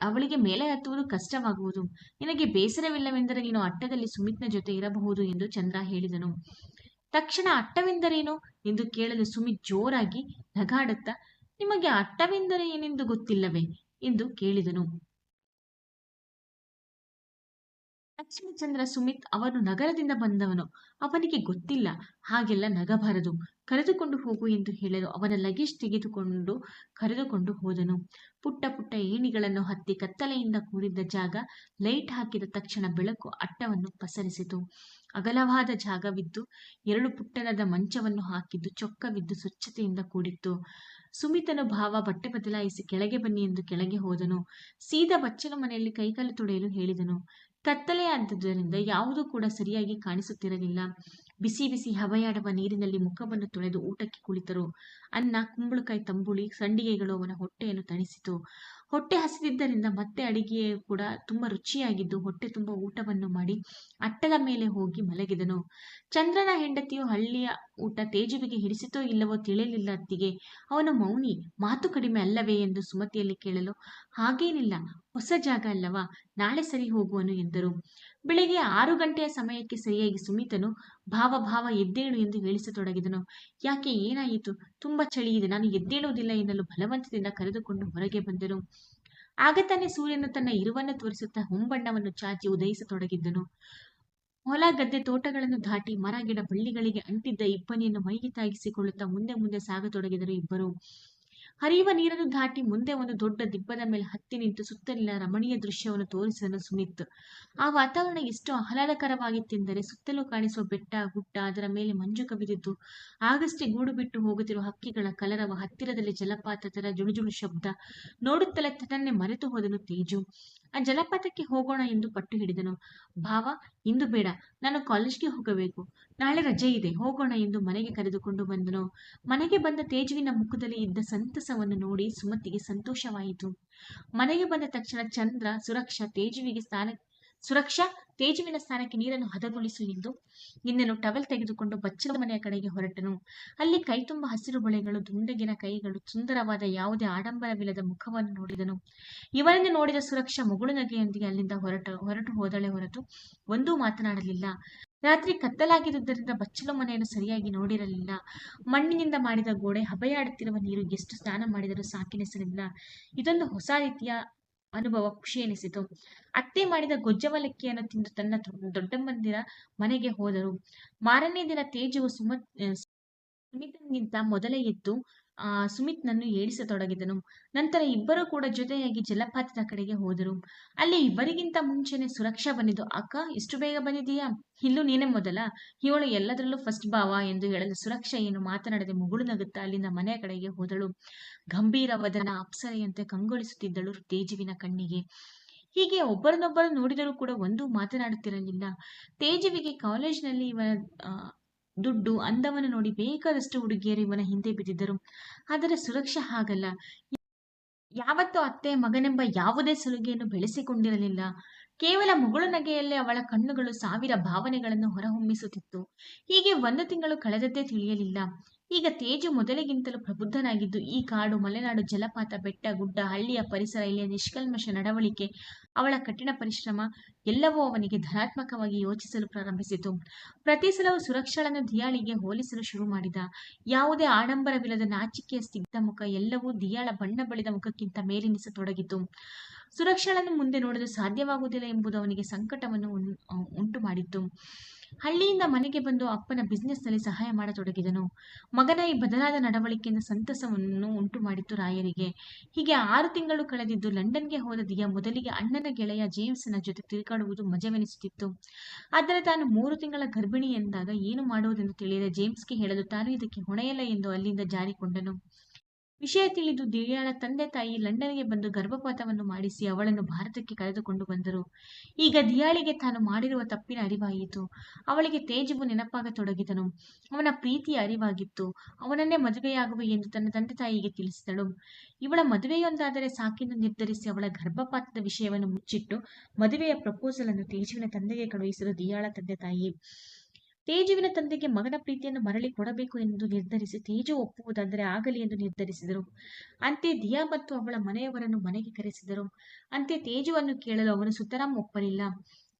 ಅವಳಿಗೆ ಮೇಲೆ ಹತ್ತುವುದು ಕಷ್ಟವಾಗುವುದು. ನಿನಗೆ ಬೇಸರವಿಲ್ಲವೆಂದರೆ ನೀನು ಅಟ್ಟದಲ್ಲಿ ಸುಮಿತ್ನ ಜೊತೆ ಇರಬಹುದು ಎಂದು ಚಂದ್ರ ಹೇಳಿದನು. ತಕ್ಷಣ ಅಟ್ಟವೆಂದರೇನು? ಎಂದು ಕೇಳಲು ಸುಮಿತ್ ಜೋರಾಗಿ ನಗಾಡುತ್ತಾ, ನಿಮಗೆ ಅಟ್ಟವೆಂದರೆ ಏನೆಂದು ಗೊತ್ತಿಲ್ಲವೇ? ಎಂದು ಕೇಳಿದನು. ಲಕ್ಷ್ಮೀಚಂದ್ರ ಸುಮಿತ್ ಅವನು ನಗರದಿಂದ ಬಂದವನು. ಅವನಿಗೆ ಗೊತ್ತಿಲ್ಲ. ಹಾಗೆಲ್ಲ ನಗಬಾರದು. ಕರೆದುಕೊಂಡು ಹೋಗು ಎಂದು ಹೇಳಲು ಅವನ ಲಗೇಜ್ ತೆಗೆದುಕೊಂಡು ಕರೆದುಕೊಂಡು ಹೋದನು. ಪುಟ್ಟ ಪುಟ್ಟ ಏಣಿಗಳನ್ನು ಹತ್ತಿ ಕತ್ತಲೆಯಿಂದ ಕೂಡಿದ್ದ ಜಾಗ ಲೈಟ್ ಹಾಕಿದ ತಕ್ಷಣ ಬೆಳಕು ಅಟ್ಟವನ್ನು ಪಸರಿಸಿತು. ಅಗಲವಾದ ಜಾಗವಿದ್ದು ಎರಡು ಪುಟ್ಟದಾದ ಮಂಚವನ್ನು ಹಾಕಿದ್ದು ಚೊಕ್ಕವಿದ್ದು ಸ್ವಚ್ಛತೆಯಿಂದ ಕೂಡಿತ್ತು. ಸುಮಿತನು ಭಾವ ಬಟ್ಟೆ ಬದಲಾಯಿಸಿ ಕೆಳಗೆ ಬನ್ನಿ ಎಂದು ಕೆಳಗೆ ಹೋದನು. ಸೀದಾ ಬಚ್ಚನ ಮನೆಯಲ್ಲಿ ಕೈಕಾಲು ತೊಳೆಯಲು ಹೇಳಿದನು. ಕತ್ತಲೆಯಾದ್ದರಿಂದ ಯಾವುದೂ ಕೂಡ ಸರಿಯಾಗಿ ಕಾಣಿಸುತ್ತಿರಲಿಲ್ಲ. ಬಿಸಿ ಬಿಸಿ ಹಬೆಯಾಡುವ ನೀರಿನಲ್ಲಿ ಮುಖವನ್ನು ತೊಳೆದು ಊಟಕ್ಕೆ ಕುಳಿತರು. ಅನ್ನ, ಕುಂಬಳಕಾಯಿ, ತಂಬುಳಿ, ಸಂಡಿಗೆಗಳು ಅವನ ಹೊಟ್ಟೆಯನ್ನು ತಣಿಸಿತು. ಹೊಟ್ಟೆ ಹಸಿದಿದ್ದರಿಂದ ಮತ್ತೆ ಅಡಿಗೆ ಕೂಡ ತುಂಬ ರುಚಿಯಾಗಿದ್ದು ಹೊಟ್ಟೆ ತುಂಬ ಊಟವನ್ನು ಮಾಡಿ ಅಟ್ಟದ ಮೇಲೆ ಹೋಗಿ ಮಲಗಿದನು. ಚಂದ್ರನ ಹೆಂಡತಿಯು ಹಳ್ಳಿಯ ಊಟ ತೇಜುವಿಗೆ ಹಿಡಿಸಿತೋ ಇಲ್ಲವೋ ತಿಳಿಯಲಿಲ್ಲ ಅತ್ತಿಗೆ. ಅವನು, ಮೌನಿ, ಮಾತು ಕಡಿಮೆ ಅಲ್ಲವೇ? ಎಂದು ಸುಮತಿಯಲ್ಲಿ ಕೇಳಲು, ಹಾಗೇನಿಲ್ಲ, ಹೊಸ ಜಾಗ ಅಲ್ಲವಾ? ನಾಳೆ ಸರಿ ಹೋಗುವನು, ಎಂದರು. ಬೆಳಿಗ್ಗೆ ಆರು ಗಂಟೆಯ ಸಮಯಕ್ಕೆ ಸರಿಯಾಗಿ ಸುಮಿತನು ಭಾವ ಭಾವ ಎದ್ದೇಳು ಎಂದು ಹೇಳಿಸತೊಡಗಿದನು. ಯಾಕೆ ಏನಾಯಿತು? ತುಂಬಾ ಚಳಿ ಇದೆ ನಾನು ಎದ್ದೇಳುವುದಿಲ್ಲ ಎನ್ನಲು ಬಲವಂತದಿಂದ ಕರೆದುಕೊಂಡು ಹೊರಗೆ ಬಂದನು. ಆಗ ತಾನೇ ಸೂರ್ಯನು ತನ್ನ ಇರುವನ್ನು ತೋರಿಸುತ್ತಾ ಹೊಂಬಣ್ಣವನ್ನು ಚಾಚಿ ಉದಯಿಸತೊಡಗಿದ್ದನು. ಹೊಲ, ಗದ್ದೆ, ತೋಟಗಳನ್ನು ದಾಟಿ ಮರ, ಗಿಡ, ಬಳ್ಳಿಗಳಿಗೆ ಅಂಟಿದ್ದ ಇಬ್ಬನಿಯನ್ನು ಮೈಗೆ ತಾಗಿಸಿಕೊಳ್ಳುತ್ತಾ ಮುಂದೆ ಮುಂದೆ ಸಾಗತೊಡಗಿದರು ಇಬ್ಬರು. ಹರಿಯುವ ನೀರನ್ನು ದಾಟಿ ಮುಂದೆ ಒಂದು ದೊಡ್ಡ ದಿಬ್ಬದ ಮೇಲೆ ಹತ್ತಿ ನಿಂತು ಸುತ್ತಲಿನ ರಮಣೀಯ ದೃಶ್ಯವನ್ನು ತೋರಿಸಿದನು ಸುಮಿತ್ ಆ ವಾತಾವರಣ ಎಷ್ಟು ಆಹ್ಲಾದಕರವಾಗಿತ್ತೆಂದರೆ ಸುತ್ತಲೂ ಕಾಣಿಸುವ ಬೆಟ್ಟ, ಗುಡ್ಡ, ಅದರ ಮೇಲೆ ಮಂಜು ಕವಿದಿದ್ದು ಆಗಷ್ಟೇ ಗೂಡು ಬಿಟ್ಟು ಹೋಗುತ್ತಿರುವ ಹಕ್ಕಿಗಳ ಕಲರವ ಹತ್ತಿರದಲ್ಲಿ ಜಲಪಾತದ ಜುಳುಜುಳು ಶಬ್ದ ನೋಡುತ್ತಲೇ ತನ್ನೇ ಮರೆತು ಹೋದನು ತೇಜು. ಆ ಜಲಪಾತಕ್ಕೆ ಹೋಗೋಣ ಎಂದು ಪಟ್ಟು ಹಿಡಿದನು. ಭಾವ, ಇಂದು ಬೇಡ, ನಾನು ಕಾಲೇಜ್ಗೆ ಹೋಗಬೇಕು. ನಾಳೆ ರಜೆ ಇದೆ, ಹೋಗೋಣ ಎಂದು ಮನೆಗೆ ಕರೆದುಕೊಂಡು ಬಂದನು. ಮನೆಗೆ ಬಂದ ತೇಜುವಿನ ಮುಖದಲ್ಲಿ ಇದ್ದ ಸಂತಸವನ್ನು ನೋಡಿ ಸುಮತಿಗೆ ಸಂತೋಷವಾಯಿತು. ಮನೆಗೆ ಬಂದ ತಕ್ಷಣ ಚಂದ್ರ, ಸುರಕ್ಷಾ, ತೇಜುವಿಗೆ ಸ್ಥಾನ ಸುರಕ್ಷಾ, ತೇಜುವಿನ ಸ್ಥಾನಕ್ಕೆ ನೀರನ್ನು ಹದಗೊಳಿಸು ಎಂದು ನಿನ್ನನ್ನು ಟವೆಲ್ ತೆಗೆದುಕೊಂಡು ಬಚ್ಚಲ ಮನೆಯ ಕಡೆಗೆ ಹೊರಟನು. ಅಲ್ಲಿ ಕೈತುಂಬ ಹಸಿರು ಬಳೆಗಳು, ದುಂಡಗಿನ ಕೈಗಳು, ಸುಂದರವಾದ ಯಾವುದೇ ಆಡಂಬರವಿಲ್ಲದ ಮುಖವನ್ನು ನೋಡಿದನು. ಇವರನ್ನು ನೋಡಿದ ಸುರಕ್ಷಾ ಮುಗುಳು ನಗೆಯೊಂದಿಗೆ ಅಲ್ಲಿಂದ ಹೊರಟ, ಹೊರಟು ಹೋದಳೆ ಹೊರತು ಒಂದೂ ಮಾತನಾಡಲಿಲ್ಲ. ರಾತ್ರಿ ಕತ್ತಲಾಗಿದ್ದುದರಿಂದ ಬಚ್ಚಲು ಮನೆಯನ್ನು ಸರಿಯಾಗಿ ನೋಡಿರಲಿಲ್ಲ. ಮಣ್ಣಿನಿಂದ ಮಾಡಿದ ಗೋಡೆ ಹಬೆಯಾಡುತ್ತಿರುವ ನೀರು ಎಷ್ಟು ಸ್ನಾನ ಮಾಡಿದರೂ ಸಾಕಿನೆಸಲಿಲ್ಲ ಇದೊಂದು ಹೊಸ ರೀತಿಯ ಅನುಭವ, ಖುಷಿ ಎನಿಸಿತು. ಅತ್ತೆ ಮಾಡಿದ ಗೊಜ್ಜವಲಕ್ಕಿಯನ್ನು ತಿಂದು ತನ್ನ ದೊಡ್ಡಮ್ಮಂದಿರ ಮನೆಗೆ ಹೋದರು. ಮಾರನೇ ದಿನ ತೇಜುವು ಸುಮ ಸುಮಿತನಿಗಿಂತ ಮೊದಲೇ ಎದ್ದು ಸುಮಿತ್ನನ್ನು ಏಳಿಸತೊಡಗಿದನು ನಂತರ ಇಬ್ಬರೂ ಕೂಡ ಜೊತೆಯಾಗಿ ಜಲಪಾತದ ಕಡೆಗೆ ಹೋದರು. ಅಲ್ಲಿ ಇವರಿಗಿಂತ ಮುಂಚೆನೆ ಸುರಕ್ಷಾ ಬಂದಿದ್ದು, ಅಕ್ಕ, ಇಷ್ಟು ಬೇಗ ಬಂದಿದೀಯಾ ಇಲ್ಲೂ ನೀನೇ ಮೊದಲ? ಇವಳು ಎಲ್ಲದರಲ್ಲೂ ಫಸ್ಟ್ ಭಾವ ಎಂದು ಹೇಳಲು ಸುರಕ್ಷಾ ಏನು ಮಾತನಾಡದೆ ಮುಗುಳು ನಗುತ್ತಾ ಅಲ್ಲಿಂದ ಮನೆಯ ಕಡೆಗೆ ಹೋದಳು. ಗಂಭೀರ ವದನ ಅಪ್ಸರೆಯಂತೆ ಕಂಗೊಳಿಸುತ್ತಿದ್ದಳು ತೇಜುವಿನ ಕಣ್ಣಿಗೆ. ಹೀಗೆ ಒಬ್ಬರನ್ನೊಬ್ಬರು ನೋಡಿದರೂ ಕೂಡ ಒಂದು ಮಾತನಾಡುತ್ತಿರಲಿಲ್ಲ. ತೇಜುವಿಗೆ ಕಾಲೇಜಿನಲ್ಲಿ ಇವರ ದುಡ್ಡು ಅಂದವನ್ನು ನೋಡಿ ಬೇಕಾದಷ್ಟು ಹುಡುಗಿಯರು ಇವನ ಹಿಂದೆ ಬಿದ್ದಿದ್ದರು. ಆದರೆ ಸುರಕ್ಷಾ ಹಾಗಲ್ಲ. ಯಾವತ್ತೂ ಅತ್ತೆ ಮಗನೆಂಬ ಯಾವುದೇ ಸಲುಗೆಯನ್ನು ಬೆಳೆಸಿಕೊಂಡಿರಲಿಲ್ಲ. ಕೇವಲ ಮುಗುಳು ನಗೆಯಲ್ಲೇ ಅವಳ ಕಣ್ಣುಗಳು ಸಾವಿರ ಭಾವನೆಗಳನ್ನು ಹೊರಹೊಮ್ಮಿಸುತ್ತಿತ್ತು. ಹೀಗೆ ಒಂದು ತಿಂಗಳು ಕಳೆದದ್ದೇ ತಿಳಿಯಲಿಲ್ಲ. ಈಗ ತೇಜು ಮೊದಲಿಗಿಂತಲೂ ಪ್ರಬುದ್ಧನಾಗಿದ್ದು, ಈ ಕಾಡು ಮಲೆನಾಡು ಜಲಪಾತ, ಬೆಟ್ಟ, ಗುಡ್ಡ, ಹಳ್ಳಿಯ ಪರಿಸರ, ಇಲ್ಲಿಯ ನಿಷ್ಕಲ್ಮಶ ನಡವಳಿಕೆ, ಅವಳ ಕಠಿಣ ಪರಿಶ್ರಮ ಎಲ್ಲವೂ ಅವನಿಗೆ ಧನಾತ್ಮಕವಾಗಿ ಯೋಚಿಸಲು ಪ್ರಾರಂಭಿಸಿತು. ಪ್ರತಿ ಸಲವೂ ಸುರಕ್ಷಳನ್ನು ದಿಯಾಳಿಗೆ ಹೋಲಿಸಲು ಶುರು ಮಾಡಿದ. ಯಾವುದೇ ಆಡಂಬರವಿಲ್ಲದ ನಾಚಿಕೆಯ ಸ್ನಿಗ್ಧ ಮುಖ ಎಲ್ಲವೂ ದಿಯಾಳ ಬಣ್ಣ ಬಳಿದ ಮುಖಕ್ಕಿಂತ ಮೇಲೆನಿಸತೊಡಗಿತು. ಸುರಕ್ಷಳನ್ನು ಮುಂದೆ ನೋಡಲು ಸಾಧ್ಯವಾಗುವುದಿಲ್ಲ ಎಂಬುದು ಅವನಿಗೆ ಸಂಕಟವನ್ನು ಉಂಟು ಮಾಡಿತ್ತು ಹಳ್ಳಿಯಿಂದ ಮನೆಗೆ ಬಂದು ಅಪ್ಪನ ಬಿಸ್ನೆಸ್ನಲ್ಲಿ ಸಹಾಯ ಮಾಡತೊಡಗಿದನು. ಮಗನ ಈ ಬದಲಾದ ನಡವಳಿಕೆಯಿಂದ ಸಂತಸವನ್ನು ಉಂಟು ಮಾಡಿತ್ತು ರಾಯರಿಗೆ. ಹೀಗೆ ಆರು ತಿಂಗಳು ಕಳೆದಿದ್ದು ಲಂಡನ್ಗೆ ಹೋದ ದಿಯ ಮೊದಲಿಗೆ ಅಣ್ಣನ ಗೆಳೆಯ ಜೇಮ್ಸ್ನ ಜೊತೆ ತಿರುಗಾಡುವುದು ಮಜವೆನಿಸುತ್ತಿತ್ತು. ಆದರೆ ತಾನು ಮೂರು ತಿಂಗಳ ಗರ್ಭಿಣಿ ಎಂದಾಗ ಏನು ಮಾಡುವುದೆಂದು ತಿಳಿಯದೆ ಜೇಮ್ಸ್ಗೆ ಹೇಳಲು ತಾನು ಇದಕ್ಕೆ ಹೊಣೆಯಲ್ಲ ಎಂದು ಅಲ್ಲಿಂದ ಜಾರಿಕೊಂಡನು. ವಿಷಯ ತಿಳಿದು ದಿವ್ಯಾಳ ತಂದೆ ತಾಯಿ ಲಂಡನ್ಗೆ ಬಂದು ಗರ್ಭಪಾತವನ್ನು ಮಾಡಿಸಿ ಅವಳನ್ನು ಭಾರತಕ್ಕೆ ಕರೆದುಕೊಂಡು ಬಂದರು. ಈಗ ದಿಯಾಳಿಗೆ ತಾನು ಮಾಡಿರುವ ತಪ್ಪಿನ ಅರಿವಾಯಿತು. ಅವಳಿಗೆ ತೇಜವು ನೆನಪಾಗತೊಡಗಿದನು. ಅವನ ಪ್ರೀತಿಯ ಅರಿವಾಗಿತ್ತು. ಅವನನ್ನೇ ಮದುವೆಯಾಗುವೆ ಎಂದು ತನ್ನ ತಂದೆ ತಾಯಿಗೆ ತಿಳಿಸಿದಳು. ಇವಳ ಮದುವೆಯೊಂದಾದರೆ ಸಾಕೆಂದು ನಿರ್ಧರಿಸಿ ಅವಳ ಗರ್ಭಪಾತದ ವಿಷಯವನ್ನು ಮುಚ್ಚಿಟ್ಟು ಮದುವೆಯ ಪ್ರಪೋಸಲ್ ಅನ್ನು ತೇಜುವಿನ ತಂದೆಗೆ ಕಳುಹಿಸಿದರು ದಿಯಾಳ ತಂದೆ ತಾಯಿ ತೇಜುವಿನ ತಂದೆಗೆ ಮಗನ ಪ್ರೀತಿಯನ್ನು ಮರಳಿ ಕೊಡಬೇಕು ಎಂದು ನಿರ್ಧರಿಸಿ ತೇಜು ಒಪ್ಪುವುದಾದರೆ ಆಗಲಿ ಎಂದು ನಿರ್ಧರಿಸಿದರು. ಅಂತೆ ದಿಯಾ ಮತ್ತು ಅವಳ ಮನೆಯವರನ್ನು ಮನೆಗೆ ಕರೆಸಿದರು. ಅಂತೆ ತೇಜುವನ್ನು ಕೇಳಲು ಅವನು ಸುತರಾಂ ಒಪ್ಪಲಿಲ್ಲ.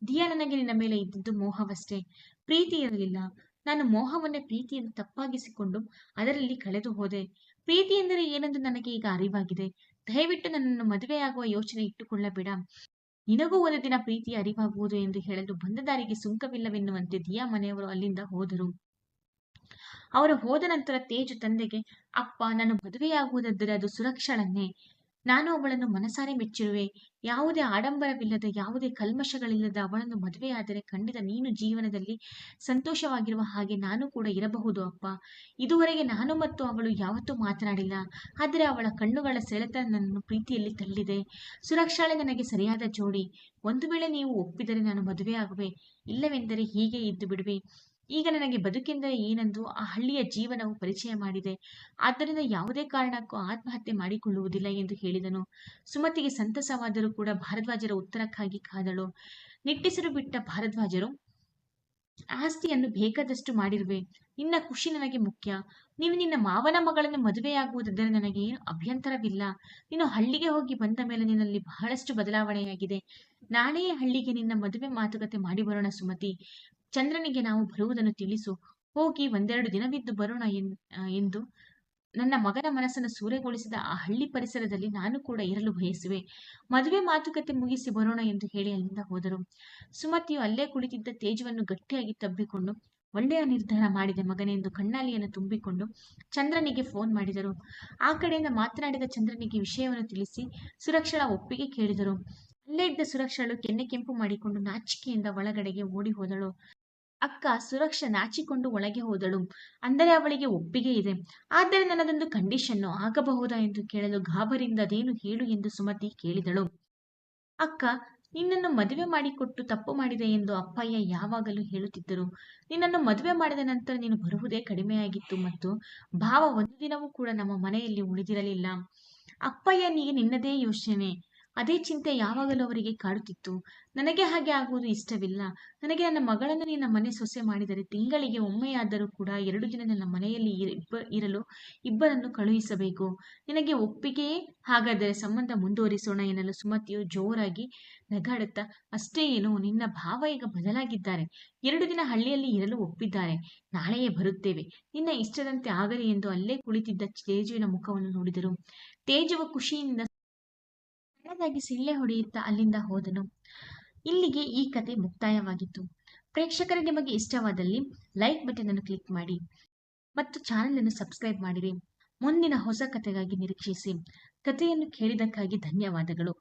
ದಿಯಾ ನನಗೆ ನಿನ್ನ ಮೇಲೆ ಇದ್ದದ್ದು ಮೋಹವಷ್ಟೇ. ಪ್ರೀತಿ ಇರಲಿಲ್ಲ. ನಾನು ಮೋಹವನ್ನೇ ಪ್ರೀತಿಯನ್ನು ತಪ್ಪಾಗಿಸಿಕೊಂಡು ಅದರಲ್ಲಿ ಕಳೆದು ಹೋದೆ. ಪ್ರೀತಿ ಎಂದರೆ ಏನೆಂದು ನನಗೆ ಈಗ ಅರಿವಾಗಿದೆ. ದಯವಿಟ್ಟು ನನ್ನನ್ನು ಮದುವೆಯಾಗುವ ಯೋಚನೆ ಇಟ್ಟುಕೊಳ್ಳಬೇಡ. ನಿನಗೂ ಒಂದು ದಿನ ಪ್ರೀತಿಯ ಅರಿವಾಗುವುದು ಎಂದು ಹೇಳಲು ಬಂದ ದಾರಿಗೆ ಸುಂಕವಿಲ್ಲವೆನ್ನುವಂತೆ ದಿಯಾ ಮನೆಯವರು ಅಲ್ಲಿಂದ ಹೋದರು. ಅವರು ಹೋದ ನಂತರ ತೇಜು ತಂದೆಗೆ, ಅಪ್ಪ, ನಾನು ಮದುವೆಯಾಗುವುದಾದರೆ ಅದು ಸುರಕ್ಷಳನ್ನೇ ನಾನು ಅವಳನ್ನು ಮನಸಾರೆ ಮೆಚ್ಚಿರುವೆ. ಯಾವುದೇ ಆಡಂಬರವಿಲ್ಲದ, ಯಾವುದೇ ಕಲ್ಮಶಗಳಿಲ್ಲದ ಅವಳನ್ನು ಮದುವೆಯಾದರೆ ಖಂಡಿತ ನೀನು ಜೀವನದಲ್ಲಿ ಸಂತೋಷವಾಗಿರುವ ಹಾಗೆ ನಾನು ಕೂಡ ಇರಬಹುದು ಅಪ್ಪ. ಇದುವರೆಗೆ ನಾನು ಮತ್ತು ಅವಳು ಯಾವತ್ತೂ ಮಾತನಾಡಿಲ್ಲ. ಆದರೆ ಅವಳ ಕಣ್ಣುಗಳ ಸೆಳೆತ ನನ್ನನ್ನು ಪ್ರೀತಿಯಲ್ಲಿ ತಳ್ಳಿದೆ. ಸುರಕ್ಷಾಳೆ ನನಗೆ ಸರಿಯಾದ ಜೋಡಿ. ಒಂದು ವೇಳೆ ನೀವು ಒಪ್ಪಿದರೆ ನಾನು ಮದುವೆಯಾಗುವೆ. ಇಲ್ಲವೆಂದರೆ ಹೀಗೆ ಇದ್ದು ಬಿಡುವೆ. ಈಗ ನನಗೆ ಬದುಕೆಂದರೆ ಏನೆಂದು ಆ ಹಳ್ಳಿಯ ಜೀವನವು ಪರಿಚಯ ಮಾಡಿದೆ. ಆದ್ದರಿಂದ ಯಾವುದೇ ಕಾರಣಕ್ಕೂ ಆತ್ಮಹತ್ಯೆ ಮಾಡಿಕೊಳ್ಳುವುದಿಲ್ಲ ಎಂದು ಹೇಳಿದನು. ಸುಮತಿಗೆ ಸಂತಸವಾದರೂ ಕೂಡ ಭಾರದ್ವಾಜರ ಉತ್ತರಕ್ಕಾಗಿ ಕಾದಳು. ನಿಟ್ಟಿಸಿರು ಬಿಟ್ಟ ಭಾರದ್ವಾಜರು, ಆಸ್ತಿಯನ್ನು ಬೇಕಾದಷ್ಟು ಮಾಡಿರುವೆ. ನಿನ್ನ ಖುಷಿ ನನಗೆ ಮುಖ್ಯ. ನೀನು ನಿನ್ನ ಮಾವನ ಮಗಳನ್ನು ಮದುವೆಯಾಗುವುದರೆ ನನಗೆ ಏನು ಅಭ್ಯಂತರವಿಲ್ಲ. ನೀನು ಹಳ್ಳಿಗೆ ಹೋಗಿ ಬಂದ ಮೇಲೆ ನಿನ್ನಲ್ಲಿ ಬಹಳಷ್ಟು ಬದಲಾವಣೆಯಾಗಿದೆ. ನಾಳೆಯೇ ಹಳ್ಳಿಗೆ ನಿನ್ನ ಮದುವೆ ಮಾತುಕತೆ ಮಾಡಿ ಬರೋಣ ಸುಮತಿ. ಚಂದ್ರನಿಗೆ ನಾವು ಬರುವುದನ್ನು ತಿಳಿಸು. ಹೋಗಿ ಒಂದೆರಡು ದಿನವಿದ್ದು ಬರೋಣ ಎಂದು ನನ್ನ ಮಗನ ಮನಸ್ಸನ್ನು ಸೂರೆಗೊಳಿಸಿದ ಆ ಹಳ್ಳಿ ಪರಿಸರದಲ್ಲಿ ನಾನು ಕೂಡ ಇರಲು ಬಯಸುವೆ. ಮದುವೆ ಮಾತುಕತೆ ಮುಗಿಸಿ ಬರೋಣ ಎಂದು ಹೇಳಿ ಅಲ್ಲಿಂದ ಹೋದರು. ಸುಮತಿಯು ಅಲ್ಲೇ ಕುಳಿತಿದ್ದ ತೇಜವನ್ನು ಗಟ್ಟಿಯಾಗಿ ತಬ್ಬಿಕೊಂಡು, ಒಳ್ಳೆಯ ನಿರ್ಧಾರ ಮಾಡಿದೆ ಮಗನೆಂದು ಕಣ್ಣಾಲಿಯನ್ನು ತುಂಬಿಕೊಂಡು ಚಂದ್ರನಿಗೆ ಫೋನ್ ಮಾಡಿದರು. ಆ ಕಡೆಯಿಂದ ಮಾತನಾಡಿದ ಚಂದ್ರನಿಗೆ ವಿಷಯವನ್ನು ತಿಳಿಸಿ ಸುರಕ್ಷಳ ಒಪ್ಪಿಗೆ ಕೇಳಿದರು. ಅಲ್ಲೇ ಇದ್ದ ಸುರಕ್ಷಳು ಕೆನ್ನೆ ಕೆಂಪು ಮಾಡಿಕೊಂಡು ನಾಚಿಕೆಯಿಂದ ಒಳಗಡೆಗೆ ಓಡಿ ಹೋದಳು. ಅಕ್ಕ ಸುರಕ್ಷ ನಾಚಿಕೊಂಡು ಒಳಗೆ ಹೋದಳು. ಅಂದರೆ ಅವಳಿಗೆ ಒಪ್ಪಿಗೆ ಇದೆ. ಆದರೆ ನನ್ನದೊಂದು ಕಂಡೀಷನ್ನು ಆಗಬಹುದಾ ಎಂದು ಕೇಳಲು ಗಾಬರಿಂದ ಅದೇನು ಹೇಳು ಎಂದು ಸುಮತಿ ಕೇಳಿದಳು. ಅಕ್ಕ, ನಿನ್ನನ್ನು ಮದುವೆ ಮಾಡಿಕೊಟ್ಟು ತಪ್ಪು ಮಾಡಿದೆ ಎಂದು ಅಪ್ಪಯ್ಯ ಯಾವಾಗಲೂ ಹೇಳುತ್ತಿದ್ದರು. ನಿನ್ನನ್ನು ಮದುವೆ ಮಾಡಿದ ನಂತರ ನೀನು ಬರುವುದೇ ಕಡಿಮೆಯಾಗಿತ್ತು ಮತ್ತು ಭಾವ ಒಂದು ದಿನವೂ ಕೂಡ ನಮ್ಮ ಮನೆಯಲ್ಲಿ ಉಳಿದಿರಲಿಲ್ಲ. ಅಪ್ಪಯ್ಯನಿಗೆ ನಿನ್ನದೇ ಯೋಚನೆ. ಅದೇ ಚಿಂತೆ ಯಾವಾಗಲೂ ಅವರಿಗೆ ಕಾಡುತ್ತಿತ್ತು. ನನಗೆ ಹಾಗೆ ಆಗುವುದು ಇಷ್ಟವಿಲ್ಲ. ನನಗೆ ನನ್ನ ಮಗಳನ್ನು ನಿನ್ನ ಮನೆ ಸೊಸೆ ಮಾಡಿದರೆ ತಿಂಗಳಿಗೆ ಒಮ್ಮೆಯಾದರೂ ಕೂಡ ಎರಡು ದಿನ ನನ್ನ ಮನೆಯಲ್ಲಿ ಇರಲು ಇಬ್ಬರನ್ನು ಕಳುಹಿಸಬೇಕು. ನಿನಗೆ ಒಪ್ಪಿಗೆಯೇ ಹಾಗಾದರೆ ಸಂಬಂಧ ಮುಂದುವರಿಸೋಣ ಎನ್ನಲು ಸುಮತಿಯು ಜೋರಾಗಿ ನಗಾಡುತ್ತಾ, ಅಷ್ಟೇ ಏನು, ನಿನ್ನ ಭಾವ ಈಗ ಬದಲಾಗಿದ್ದಾರೆ. ಎರಡು ದಿನ ಹಳ್ಳಿಯಲ್ಲಿ ಇರಲು ಒಪ್ಪಿದ್ದಾರೆ. ನಾಳೆಯೇ ಬರುತ್ತೇವೆ. ನಿನ್ನ ಇಷ್ಟದಂತೆ ಆಗಲಿ ಎಂದು ಅಲ್ಲೇ ಕುಳಿತಿದ್ದ ತೇಜುವಿನ ಮುಖವನ್ನು ನೋಡಿದರು. ತೇಜುವ ಖುಷಿಯಿಂದ ಸಣ್ಣದಾಗಿ ಸಿಳ್ಳೆ ಹೊಡೆಯುತ್ತಾ ಅಲ್ಲಿಂದ ಹೋದನು. ಇಲ್ಲಿಗೆ ಈ ಕತೆ ಮುಕ್ತಾಯವಾಗಿತ್ತು. ಪ್ರೇಕ್ಷಕರೇ, ನಿಮಗೆ ಇಷ್ಟವಾದಲ್ಲಿ ಲೈಕ್ ಬಟನ್ ಅನ್ನು ಕ್ಲಿಕ್ ಮಾಡಿ ಮತ್ತು ಚಾನೆಲ್ ಅನ್ನು ಸಬ್ಸ್ಕ್ರೈಬ್ ಮಾಡಿರಿ. ಮುಂದಿನ ಹೊಸ ಕಥೆಗಾಗಿ ನಿರೀಕ್ಷಿಸಿ. ಕಥೆಯನ್ನು ಕೇಳಿದಕ್ಕಾಗಿ ಧನ್ಯವಾದಗಳು.